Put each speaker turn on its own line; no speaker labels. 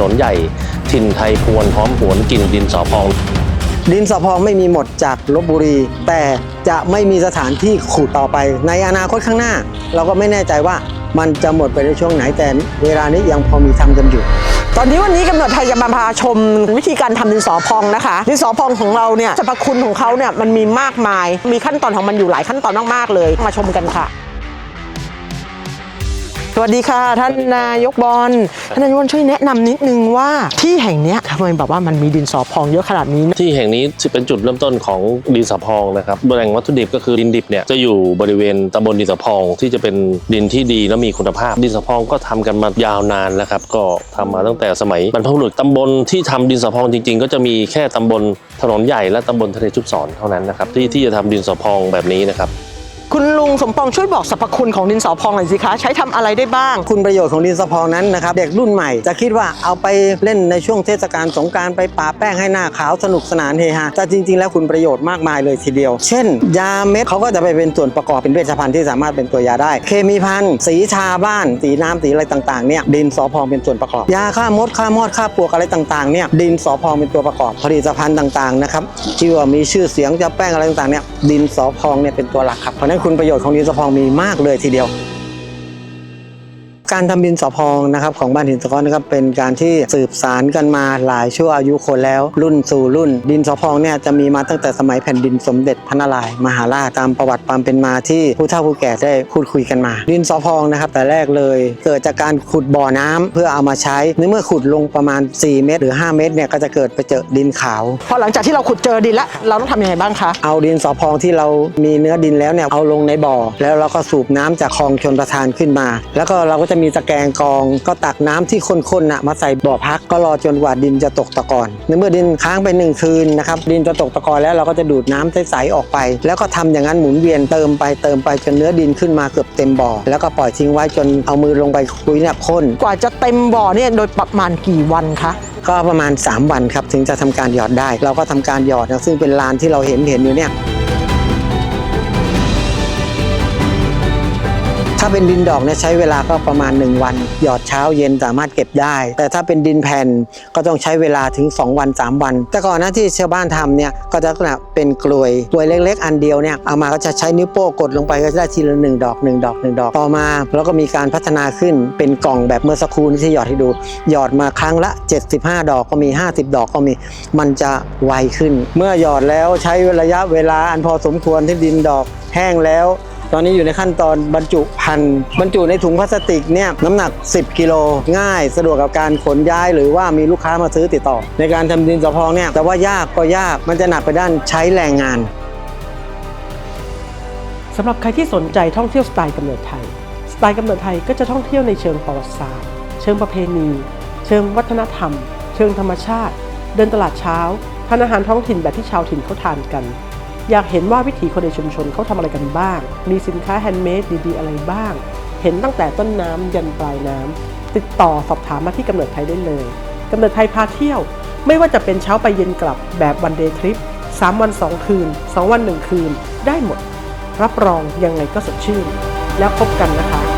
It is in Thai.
นนใหญ่ถิ่นไทยพวนพร้อมหวนกินดินสอพอง
ดินสอพองไม่มีหมดจากลบบุรี แต่จะไม่มีสถานที่ขุดต่อไป ในอนาคตข้างหน้า เราก็ไม่แน่ใจว่ามันจะหมดไปในช่วงไหนแต่เวลานี้ยังพอมีทำกันอยู่
ตอนนี้วันนี้กำเนิดไทยจะมาพาชมวิธีการทำดินสอพองนะคะ ดินสอพองของเราเนี่ยสรรพคุณของเขาเนี่ยมันมีมากมาย มีขั้นตอนของมันอยู่หลายขั้นตอนมากๆเลย มาชมกันค่ะส วัสดีค่ะ ท่านนายกบอลท่านนายกบอลช่วยแนะนำนิดนึงว่าที่แห่งเนี้ยทำไมแบบว่ามันมีดินสอพองเยอะขนาดนี้
ที่แห่งนี้เป็นจุดเริ่มต้นของดินสอพองนะครับแหล่งวัตถุดิบก็คือดินดิบเนี่ยจะอยู่บริเวณตำบลดินสอพองที่จะเป็นดินที่ดีและมีคุณภาพ ดินสอพองก็ทำกันมายาวนานแล้วครับก็ทำมาตั้งแต่สมัยบรรพบุรุษตำบลที่ทำดินสอพองจริง ๆ ก็จะมีแค่ตำบลถนนใหญ่และตำบลทะเลชุบศรเท่านั้นนะครับที่ที่จะทำดินสอพองแบบนี้นะครับ
คุณลุ งสมปองช่วยบอกสรรพคุณของดินสอพองหน่อยสิคะ ใช้ทำอะไรได้บ้าง
คุณประโยชน์ของดินสอพองนั้นนะครับ เด็กรุ่นใหม่จะคิดว่าเอาไปเล่นในช่วงเทศกาลสงการไปปาแป้งให้หน้าขาวสนุกสนานเฮฮาแต่จริง ๆ แล้วคุณประโยชน์มากมายเลยทีเดียว เช่น ยาเม็ดเขาก็จะไปเป็นส่วนประกอบเป็นเวชภัณฑ์ที่สามารถเป็นตัวยาได้ เคมีภัณฑ์สีชาบ้าน สีน้ำสีอะไรต่างๆเนี่ยดินสอพองเป็นส่วนประกอบ ยาฆ่ามดฆ่ามอดฆ่าปลวกอะไรต่างๆเนี่ยดินสอพองเป็นตัวประกอบผลิตภัณฑ์ต่างๆนะครับที่ว่ามีชื่อเสียงจะแป้งอะไรต่างๆเนี่ยดินสอพองเนี่ยเป็นตัวหลักครับเพราะนั้นคุณประโยชน์ของดินสะพองมีมากเลยทีเดียว การทำดินสอพองนะครับของบ้านหินสะก้อนนะครับเป็นการที่สืบสารกันมาหลายชั่วอายุคนแล้วรุ่นสู่รุ่น ดินสอพองเนี่ยจะมีมาตั้งแต่สมัยแผ่นดินสมเด็จพระนารายณ์มหาราชตามประวัติความเป็นมาที่ผู้เฒ่าผู้แก่ได้พูดคุยกันมา ดินสอพองนะครับแต่แรกเลย เกิดจากการขุดบ่อน้ำเพื่อเอามาใช้ในเมื่อขุดลงประมาณ 4 เมตร หรือ 5 เมตรเนี่ยก็จะเกิดไปเจอดินขาว
พอหลังจากที่เราขุดเจอดินแล้วเราต้องทำยังไงบ้างคะ
เอาดินสอพองที่เรามีเนื้อดินแล้วเนี่ยเอาลงในบ่อ แล้วเราก็สูบน้ำจากคลองชนประทานขึ้นมา แล้วก็เราก็จะมีตะแกรงกรองก็ตักน้ำที่ข้นๆน่ะมาใส่บ่อพักก็รอจนกว่าดินจะตกตะกอนในเมื่อดินค้างไปหนึ่งคืนนะครับดินจะตกตะกอนแล้วเราก็จะดูดน้ำใสๆออกไป แล้วก็ทำอย่างนั้นหมุนเวียนเติมไปเติมไปจนเนื้อดินขึ้นมาเกือบเต็มบ่อ แล้วก็ปล่อยทิ้งไว้จนเอามือลงไปคุยเนี่ยข้น
กว่าจะเต็มบ่อเนี่ยโดยประมาณกี่วันคะ
ก็ประมาณ 3 วันครับถึงจะทำการหยอดได้ เราก็ทำการหยอดนะซึ่งเป็นลานที่เราเห็นเห็นอยู่เนี่ย ถ้าเป็นดินดอกเนี่ยใช้เวลาก็ประมาณ 1 วัน หยอดเช้าเย็นสามารถเก็บได้ แต่ถ้าเป็นดินแผ่นก็ต้องใช้เวลาถึง 2 วัน 3 วัน แต่ก่อนหน้าที่ชาวบ้านทำเนี่ยก็จะลักษณะเป็นกลวยกลวยเล็ก ๆ อันเดียวเนี่ยเอามาก็จะใช้นิ้วโป้งกดลงไปก็จะได้ทีละหนึ่งดอกหนึ่งดอกหนึ่งดอกต่อมาแล้วก็มีการพัฒนาขึ้นเป็นกล่องแบบเมื่อสักครู่ที่หยอดให้ดู หยอดมาครั้งละ 75 ดอกก็มี 50 ดอกก็มี มันจะไวขึ้น เมื่อหยอดแล้วใช้ระยะเวลาอันพอสมควรที่ดินดอกแห้งแล้ว ตอนนี้อยู่ในขั้นตอนบรรจุพันธุ์บรรจุในถุงพลาสติกเนี่ยน้ำหนัก 10 กิโลง่าย สะดวกกับการขนย้าย หรือว่ามีลูกค้ามาซื้อติดต่อ ในการทำดินสอพองเนี่ยแต่ว่ายากก็ยากมันจะหนักไปด้านใช้แรงงาน
สำหรับใครที่สนใจท่องเที่ยวสไตล์กำเนิดไทย สไตล์กำเนิดไทยก็จะท่องเที่ยวในเชิงประวัติศาสตร์ เชิงประเพณี เชิงวัฒนธรรม เชิงธรรมชาติ เดินตลาดเช้าทานอาหารท้องถิ่นแบบที่ชาวถิ่นเขาทานกัน อยากเห็นว่าวิถีคนในชุมชนเขาทำอะไรกันบ้าง มีสินค้าแฮนด์เมดดีๆ อะไรบ้าง เห็นตั้งแต่ต้นน้ำยันปลายน้ำติดต่อสอบถามมาที่กำเนิดไทยได้เลยกำเนิดไทยพาเที่ยว ไม่ว่าจะเป็นเช้าไปเย็นกลับแบบวันเดย์ทริป3 วัน 2 คืน 2 วัน 1 คืน ได้หมด รับรองยังไงก็สดชื่น แล้วพบกันนะคะ